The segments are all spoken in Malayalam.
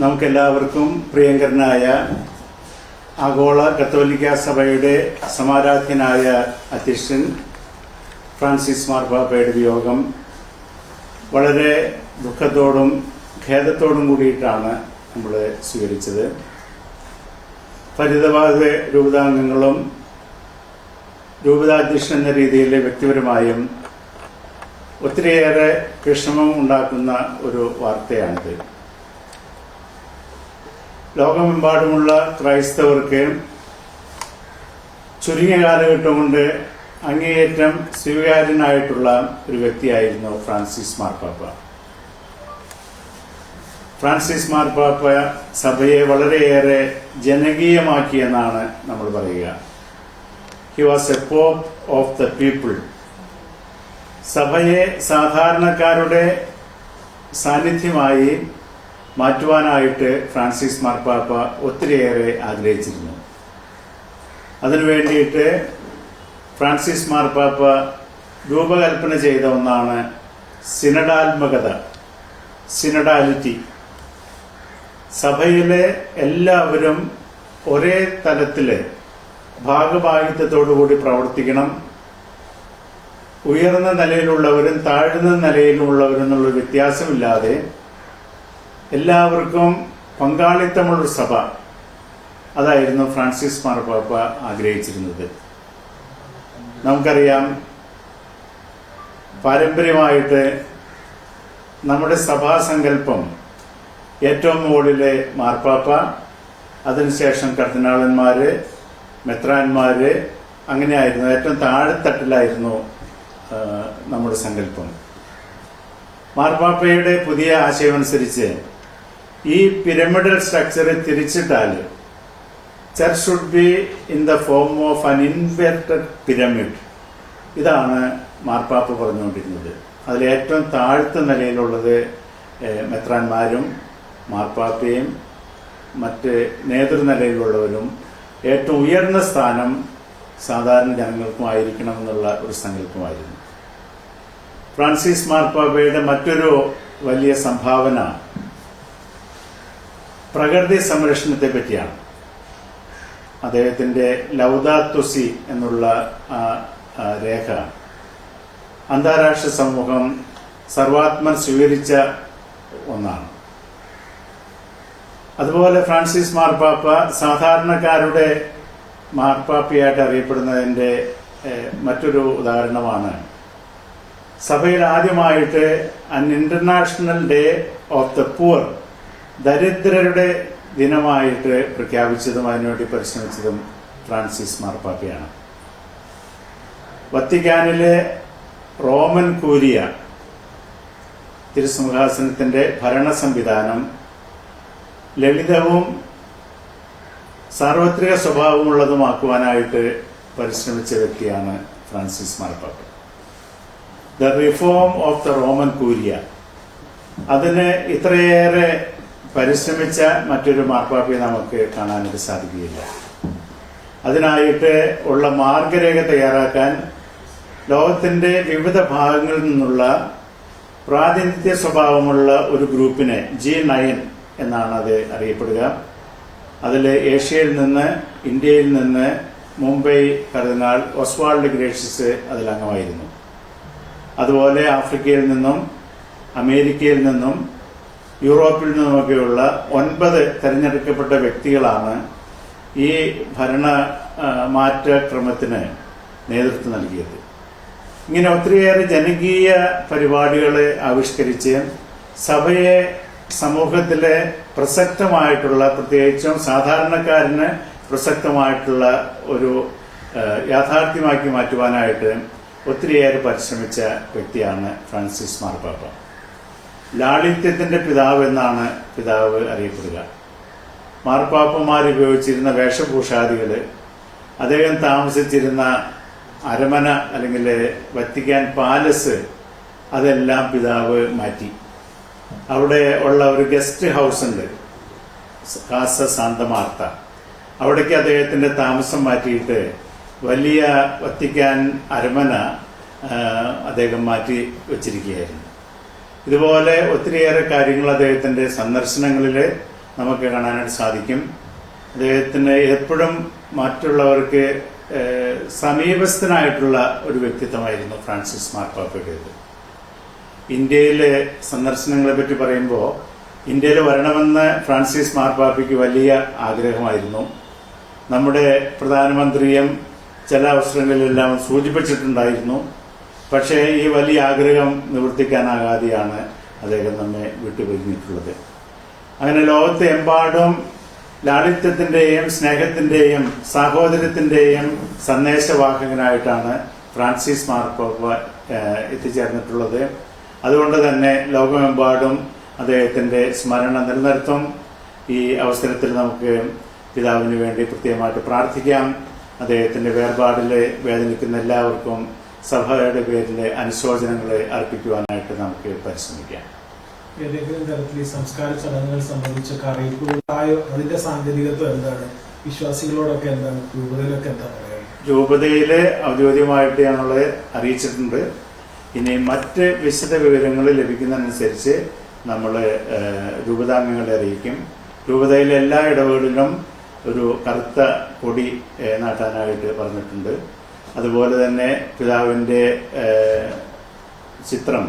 നമുക്കെല്ലാവർക്കും പ്രിയങ്കരനായ ആഗോള കത്തോലിക്ക സഭയുടെ സമാരാധ്യനായ അധ്യക്ഷൻ ഫ്രാൻസിസ് മാർബാബയുടെ വിയോഗം വളരെ ദുഃഖത്തോടും ഖേദത്തോടും കൂടിയിട്ടാണ് നമ്മൾ സ്വീകരിച്ചത്. ഫരിദാബാദ് രൂപതാംഗങ്ങളും രൂപതാധ്യക്ഷൻ എന്ന രീതിയിൽ വ്യക്തിപരമായും ഒത്തിരിയേറെ വിഷമം ഉണ്ടാക്കുന്ന ഒരു വാർത്തയാണിത്. ലോകമെമ്പാടുമുള്ള ക്രൈസ്തവർക്ക് ചുരുങ്ങിയ കാലഘട്ടം കൊണ്ട് അങ്ങേയറ്റം സ്വീകാര്യനായിട്ടുള്ള ഒരു വ്യക്തിയായിരുന്നു ഫ്രാൻസിസ് മാർപ്പാപ്പ ഫ്രാൻസിസ് മാർപ്പാപ്പ സഭയെ വളരെയേറെ ജനകീയമാക്കിയെന്നാണ് നമ്മൾ പറയുക. He was a pope of the people സഭയെ സാധാരണക്കാരുടെ സാന്നിധ്യമായി മാറ്റുവാനായിട്ട് ഫ്രാൻസിസ് മാർപ്പാപ്പ ഒത്തിരിയേറെ ആഗ്രഹിച്ചിരുന്നു. അതിനു വേണ്ടിയിട്ട് ഫ്രാൻസിസ് മാർപ്പാപ്പ രൂപകൽപ്പന ചെയ്ത ഒന്നാണ് സിനഡാത്മകത സിനഡാലിറ്റി. സഭയിലെ എല്ലാവരും ഒരേ തലത്തിൽ ഭാഗഭാഗിത്വത്തോടുകൂടി പ്രവർത്തിക്കണം. ഉയർന്ന നിലയിലുള്ളവരും താഴ്ന്ന നിലയിലുള്ളവരും എന്നുള്ള വ്യത്യാസമില്ലാതെ എല്ലാവർക്കും പങ്കാളിത്തമുള്ളൊരു സഭ. അതായിരുന്നു ഫ്രാൻസിസ് മാർപ്പാപ്പ ആഗ്രഹിച്ചിരുന്നത്. നമുക്കറിയാം പാരമ്പര്യമായിട്ട് നമ്മുടെ സഭാസങ്കല്പം ഏറ്റവും മുകളിലെ മാർപ്പാപ്പ അതിനുശേഷം കർദിനാളന്മാര് മെത്രാന്മാര് അങ്ങനെയായിരുന്നു. ഏറ്റവും താഴെത്തട്ടിലായിരുന്നു നമ്മുടെ സങ്കല്പം. മാർപ്പാപ്പയുടെ പുതിയ ആശയമനുസരിച്ച് ഈ pyramidal structure തിരിച്ചിട്ടാൽ church should be in the form of an inverted pyramid ഇതാണ് മാർപ്പാപ്പ പറഞ്ഞുകൊണ്ടിരുന്നത്. അതിൽ ഏറ്റവും താഴ്ത്ത നിലയിലുള്ളത് മെത്രാന്മാരും മാർപ്പാപ്പയും മറ്റ് നേതൃനിലയിലുള്ളവരും ഏറ്റവും ഉയർന്ന സ്ഥാനം സാധാരണ ജനങ്ങൾക്കും എന്നുള്ള ഒരു സങ്കല്പമായിരുന്നു. ഫ്രാൻസിസ് മാർപ്പാപ്പയുടെ മറ്റൊരു വലിയ സംഭാവന പ്രകൃതി സംരക്ഷണത്തെ പറ്റിയാണ്. അദ്ദേഹത്തിന്റെ ലൗദാത്തുസി എന്നുള്ള രേഖ. അന്താരാഷ്ട്ര സമൂഹം സർവാത്മൻ സ്വീകരിച്ച ഒന്നാണ്. അതുപോലെ ഫ്രാൻസിസ് മാർപ്പാപ്പ സാധാരണക്കാരുടെ മാർപ്പാപ്പയായിട്ട് അറിയപ്പെടുന്നതിന്റെ മറ്റൊരു ഉദാഹരണമാണ്. സഭയിൽ ആദ്യമായിട്ട് an international day of the poor ദരിദ്രരുടെ ദിനമായിട്ട് പ്രഖ്യാപിച്ചതും അതിനുവേണ്ടി പരിശ്രമിച്ചതും ഫ്രാൻസിസ് മാർപ്പാപ്പയാണ്. വത്തിക്കാനിലെ റോമൻ കൂരിയ തിരുസിംഹാസനത്തിന്റെ ഭരണ സംവിധാനം ലളിതവും സാർവത്രിക സ്വഭാവമുള്ളതുമാക്കുവാനായിട്ട് പരിശ്രമിച്ച വ്യക്തിയാണ് ഫ്രാൻസിസ് മാർപ്പാപ്പ. The reform of the Roman curia അതിന് ഇത്രയേറെ പരിശ്രമിച്ച മറ്റൊരു മാർപ്പാപ്പയെ നമുക്ക് കാണാനായിട്ട് സാധിക്കുകയില്ല. അതിനായിട്ട് ഉള്ള മാർഗരേഖ തയ്യാറാക്കാൻ ലോകത്തിന്റെ വിവിധ ഭാഗങ്ങളിൽ നിന്നുള്ള പ്രാതിനിധ്യ സ്വഭാവമുള്ള ഒരു ഗ്രൂപ്പിനെ ജി നയൻ എന്നാണ് അത് അറിയപ്പെടുക. അതിൽ ഏഷ്യയിൽ നിന്ന് ഇന്ത്യയിൽ നിന്ന് മുംബൈ കർദിനാൾ ഒസ്വാൾഡ് ഗ്രേഷ്യസ് അതിൽ അംഗമായിരുന്നു. അതുപോലെ ആഫ്രിക്കയിൽ നിന്നും അമേരിക്കയിൽ നിന്നും യൂറോപ്പിൽ നിന്നുമൊക്കെയുള്ള ഒൻപത് തെരഞ്ഞെടുക്കപ്പെട്ട വ്യക്തികളാണ് ഈ ഭരണ മാറ്റക്രമത്തിന് നേതൃത്വം നൽകിയത്. ഇങ്ങനെ ഒത്തിരിയേറെ ജനകീയ പരിപാടികളെ ആവിഷ്കരിച്ച് സഭയെ സമൂഹത്തിലെ പ്രസക്തമായിട്ടുള്ള പ്രത്യേകിച്ചും സാധാരണക്കാരന് പ്രസക്തമായിട്ടുള്ള ഒരു യാഥാർത്ഥ്യമാക്കി മാറ്റുവാനായിട്ട് ഒത്തിരിയേറെ പരിശ്രമിച്ച വ്യക്തിയാണ് ഫ്രാൻസിസ് മാർപ്പാപ്പ. ലാളിത്യത്തിന്റെ പിതാവ് എന്നാണ് പിതാവ് അറിയപ്പെടുക. മാർപ്പാപ്പന്മാർ ഉപയോഗിച്ചിരുന്ന വേഷഭൂഷാദികൾ അദ്ദേഹം താമസിച്ചിരുന്ന അരമന അല്ലെങ്കിൽ വത്തിക്കാൻ പാലസ് അതെല്ലാം പിതാവ് മാറ്റി. അവിടെ ഉള്ള ഒരു ഗസ്റ്റ് ഹൗസ് ഉണ്ട് കാസ സാന്തമാർത്ത അവിടേക്ക് അദ്ദേഹത്തിന്റെ താമസം മാറ്റിയിട്ട് വലിയ വത്തിക്കാൻ അരമന അദ്ദേഹം മാറ്റി വച്ചിരിക്കുകയായിരുന്നു. ഇതുപോലെ ഒത്തിരിയേറെ കാര്യങ്ങൾ അദ്ദേഹത്തിന്റെ സന്ദർശനങ്ങളിൽ നമുക്ക് കാണാനായിട്ട് സാധിക്കും. അദ്ദേഹത്തിന് എപ്പോഴും മറ്റുള്ളവർക്ക് സമീപസ്ഥനായിട്ടുള്ള ഒരു വ്യക്തിത്വമായിരുന്നു ഫ്രാൻസിസ് മാർപ്പാപ്പയുടേത് ഇന്ത്യയിലെ സന്ദർശനങ്ങളെ പറ്റി പറയുമ്പോൾ ഇന്ത്യയിൽ വരണമെന്ന് ഫ്രാൻസിസ് മാർപ്പാപ്പയ്ക്ക് വലിയ ആഗ്രഹമായിരുന്നു. നമ്മുടെ പ്രധാനമന്ത്രിയും ചില അവസരങ്ങളിലെല്ലാം സൂചിപ്പിച്ചിട്ടുണ്ടായിരുന്നു. പക്ഷേ ഈ വലിയ ആഗ്രഹം നിവർത്തിക്കാനാകാതെയാണ് അദ്ദേഹം നമ്മെ വിട്ടുപിരിഞ്ഞിട്ടുള്ളത്. അങ്ങനെ ലോകത്തെ എമ്പാടും ലാളിത്യത്തിന്റെയും സ്നേഹത്തിന്റെയും സാഹോദര്യത്തിന്റെയും സന്ദേശവാഹകനായിട്ടാണ് ഫ്രാൻസിസ് മാർപ്പാപ്പ എത്തിച്ചേർന്നിട്ടുള്ളത്. അതുകൊണ്ട് തന്നെ ലോകമെമ്പാടും അദ്ദേഹത്തിന്റെ സ്മരണ നിലനിർത്തും. ഈ അവസരത്തിൽ നമുക്ക് പിതാവിന് വേണ്ടി പ്രത്യേകമായിട്ട് പ്രാർത്ഥിക്കാം. അദ്ദേഹത്തിന്റെ വേർപാടിൽ വേദനിക്കുന്ന എല്ലാവർക്കും സഭയുടെ പേരിൽ അനുശോചനങ്ങൾ അർപ്പിക്കുവാനായിട്ട് നമുക്ക് പരിശ്രമിക്കാം. ഏതെങ്കിലും തരത്തിൽ ഈ സംസ്കാര ചടങ്ങുകൾ സംബന്ധിച്ചൊക്കെ അറിയിപ്പുകളായോ അതിന്റെ സാങ്കേതികത്വം എന്താണ്? വിശ്വാസികളോടൊക്കെ എന്താണ്? രൂപതയിലൊക്കെ എന്താണ് രൂപതയിൽ ഔദ്യോഗികമായിട്ട് ഞങ്ങൾ അറിയിച്ചിട്ടുണ്ട്. ഇനി മറ്റ് വിശദ വിവരങ്ങൾ ലഭിക്കുന്നതനുസരിച്ച് നമ്മൾ രൂപതാംഗങ്ങളെ അറിയിക്കും. രൂപതയിലെ എല്ലാ ഇടവേളിലും ഒരു കറുത്ത കൊടി നാട്ടാനായിട്ട് പറഞ്ഞിട്ടുണ്ട്. അതുപോലെ തന്നെ പിതാവിന്റെ ചിത്രം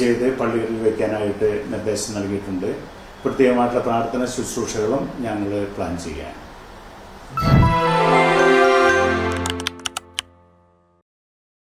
ചെയ്ത് പള്ളികളിൽ വയ്ക്കാനായിട്ട് നിർദ്ദേശം നൽകിയിട്ടുണ്ട്. പ്രത്യേകമായിട്ടുള്ള പ്രാർത്ഥന ശുശ്രൂഷകളും ഞങ്ങൾ പ്ലാൻ ചെയ്യാം